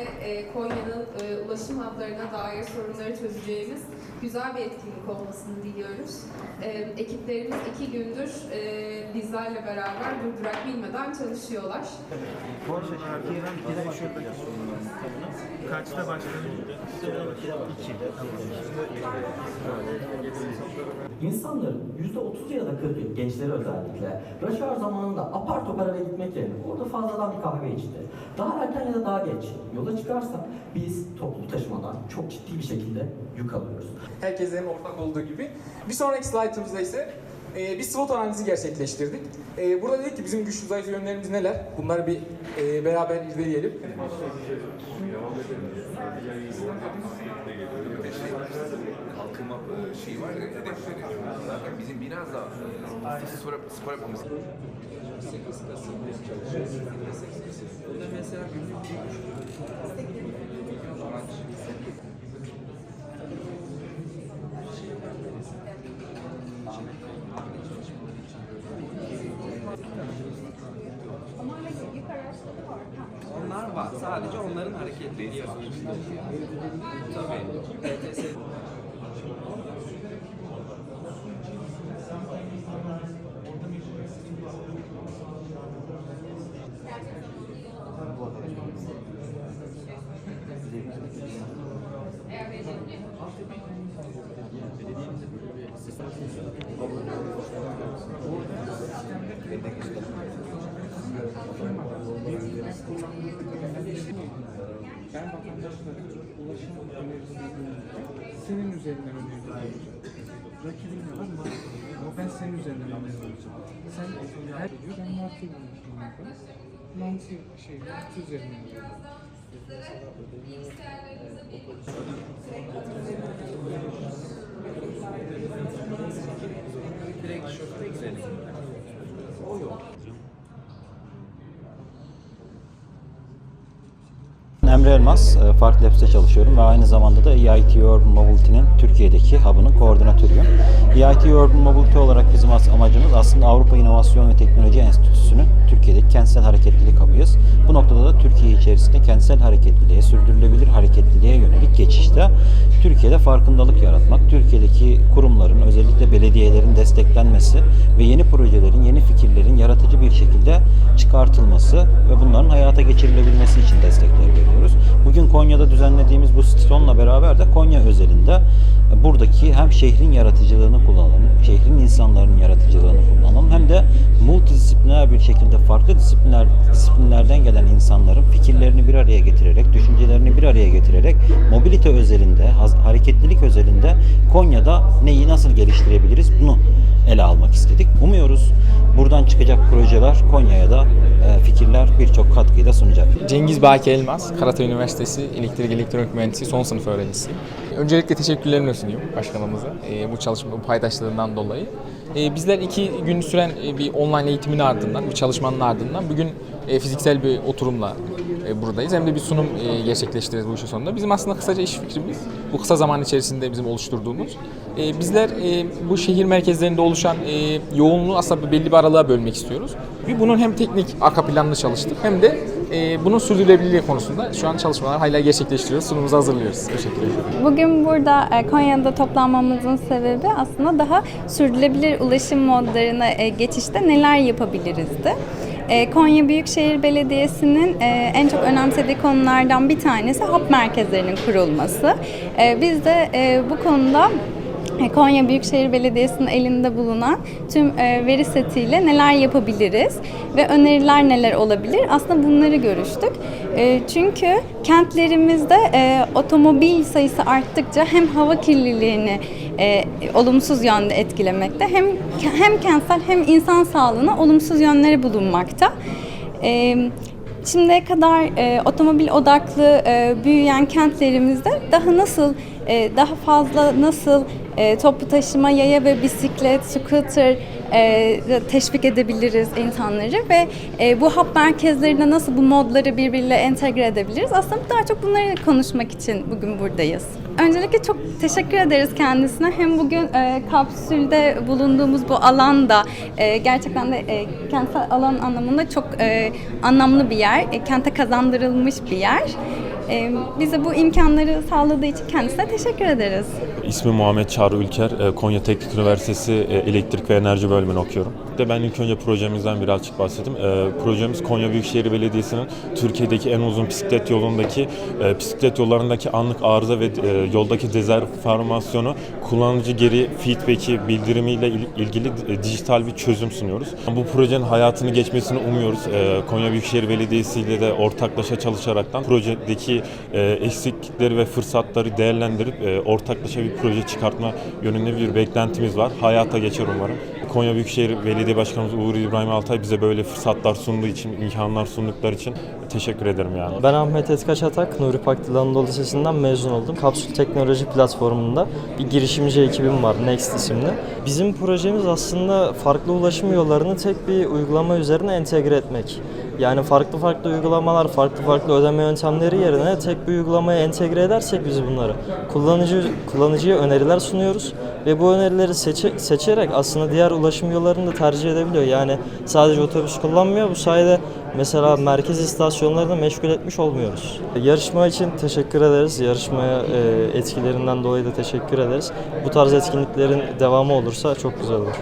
e, Konya'nın e, ulaşım hatlarına dair sorunları çözeceğimiz güzel bir etkinlik olmasını diliyoruz. E, ekiplerimiz iki gündür e, bizlerle beraber durdurak bilmeden çalışıyorlar. Kaçta başladın? İki. İnsanların %30 ya da 40'ı, gençleri özellikle, hour zamanında apar topar eve gitmek yerine orada fazladan bir kahve içti. Daha erken ya da daha geç yola çıkarsak biz toplu taşımadan çok ciddi bir şekilde yük alıyoruz. Herkesin ortak olduğu gibi. Bir sonraki slaytımızda ise e, bir SWOT analizi gerçekleştirdik. E, burada dedik ki bizim güçlü zayıf yönlerimiz neler? Bunları bir e, beraber irdeleyelim. kalkınma e, şeyi var ya, hedefleri. Zaten bizim biraz daha e, spor, spor yapmamız Onlar var. Sadece onların hareketleri var. Tabii. ETS Ben vatandaşlara ulaşım önerisini senin üzerinden öneri vereceğim. Rakibin var mı? Ama ben senin üzerinden öneri vereceğim. Sen her diyor ben martı bulmuşum. Mantı şey, mantı üzerinden direkt şoföre Emre Elmas, e, Fark Labs'te çalışıyorum ve aynı zamanda da EIT Urban Mobility'nin Türkiye'deki hub'ının koordinatörüyüm. EIT Urban Mobility olarak bizim amacımız aslında Avrupa İnovasyon ve Teknoloji Enstitüsü'nün Türkiye'deki kentsel hareketlilik hub'ıyız. Bu noktada da Türkiye içerisinde kentsel hareketliliğe, sürdürülebilir hareketliliğe yönelik geçişte Türkiye'de farkındalık yaratmak, Türkiye'deki kurumların, özellikle belediyelerin desteklenmesi ve yeni projelerin, yeni fikirlerin yaratıcı bir şekilde çıkartılması ve bunların hayata geçirilebilmesi için destekler veriyoruz. Bugün Konya'da düzenlediğimiz bu stonla beraber de Konya özelinde buradaki hem şehrin yaratıcılığını kullanalım, şehrin insanların yaratıcılığını kullanalım hem de multidisipliner bir şekilde farklı disiplinler disiplinlerden gelen insanların fikirlerini bir araya getirerek, düşüncelerini bir araya getirerek mobilite özelinde, hareketlilik özelinde Konya'da neyi nasıl geliştirebiliriz bunu ele almak istedik. Umuyoruz buradan çıkacak projeler Konya'ya da e, fikirler birçok katkıyı da sunacak. Cengiz Baki Elmas, Karatay Üniversitesi Elektrik Elektronik Mühendisliği son sınıf öğrencisiyim. Öncelikle teşekkürlerimi sunuyorum başkanımıza e, bu çalışma, bu paydaşlığından dolayı. E, bizler iki gün süren bir online eğitimin ardından, bir çalışmanın ardından bugün fiziksel bir oturumla buradayız. Hem de bir sunum e, gerçekleştireceğiz bu işin sonunda. Bizim aslında kısaca iş fikrimiz, bu kısa zaman içerisinde bizim oluşturduğumuz. E, bizler e, bu şehir merkezlerinde oluşan e, yoğunluğu aslında belli bir aralığa bölmek istiyoruz. Ve bunun hem teknik arka planını çalıştık hem de e, bunun sürdürülebilirliği konusunda şu an çalışmalar hala gerçekleştiriyoruz. Sunumumuzu hazırlıyoruz. Teşekkür ederim. Bugün burada e, Konya'da toplanmamızın sebebi aslında daha sürdürülebilir ulaşım modlarına e, geçişte neler yapabilirizdi. E, Konya Büyükşehir Belediyesi'nin e, en çok önemsediği konulardan bir tanesi hap merkezlerinin kurulması. E, Biz de e, bu konuda Konya Büyükşehir Belediyesi'nin elinde bulunan tüm e, veri setiyle neler yapabiliriz ve öneriler neler olabilir aslında bunları görüştük. E, Çünkü kentlerimizde e, otomobil sayısı arttıkça hem hava kirliliğini e, olumsuz yönde etkilemekte hem hem kentsel hem insan sağlığına olumsuz yönleri bulunmakta. E, Şimdiye kadar e, otomobil odaklı e, büyüyen kentlerimizde daha nasıl e, daha fazla nasıl e, toplu taşıma, yaya ve bisiklet, scooter e, teşvik edebiliriz insanları ve e, bu hap merkezlerine nasıl bu modları birbiriyle entegre edebiliriz? Aslında daha çok bunları konuşmak için bugün buradayız. Öncelikle çok teşekkür ederiz kendisine. Hem bugün e, kapsülde bulunduğumuz bu alanda e, gerçekten de e, kentsel alan anlamında çok e, anlamlı bir yer. E, kente kazandırılmış bir yer. Bize bu imkanları sağladığı için kendisine teşekkür ederiz. İsmim Muhammed Çağrı Ülker. E, Konya Teknik Üniversitesi e, Elektrik ve Enerji Bölümünü okuyorum. De ben ilk önce projemizden birazcık bahsedeyim. E, Projemiz Konya Büyükşehir Belediyesi'nin Türkiye'deki en uzun bisiklet yolundaki e, bisiklet yollarındaki anlık arıza ve e, yoldaki dezenformasyonu kullanıcı geri feedback'i bildirimiyle il- ilgili dijital bir çözüm sunuyoruz. Bu projenin hayatını geçmesini umuyoruz. E, Konya Büyükşehir Belediyesi ile de ortaklaşa çalışaraktan projedeki eksiklikleri ve fırsatları değerlendirip ortaklaşa bir proje çıkartma yönünde bir beklentimiz var. Hayata geçer umarım. Konya Büyükşehir Belediye Başkanımız Uğur İbrahim Altay bize böyle fırsatlar sunduğu için, imkanlar sundukları için teşekkür ederim yani. Ben Ahmet Etkaç Atak, Nuri Pakdil Anadolu Lisesi'nden mezun oldum. Kapsül Teknoloji Platformu'nda bir girişimci ekibim var, Next isimli. Bizim projemiz aslında farklı ulaşım yollarını tek bir uygulama üzerine entegre etmek. Yani farklı farklı uygulamalar, farklı farklı ödeme yöntemleri yerine tek bir uygulamaya entegre edersek biz bunları kullanıcı kullanıcıya öneriler sunuyoruz ve bu önerileri seçe- seçerek aslında diğer ulaşım yollarını da tercih edebiliyor. Yani sadece otobüs kullanmıyor. Bu sayede mesela merkez istasyonlarını meşgul etmiş olmuyoruz. Yarışma için teşekkür ederiz. Yarışmaya e, etkilerinden dolayı da teşekkür ederiz. Bu tarz etkinliklerin devamı olursa çok güzel olur.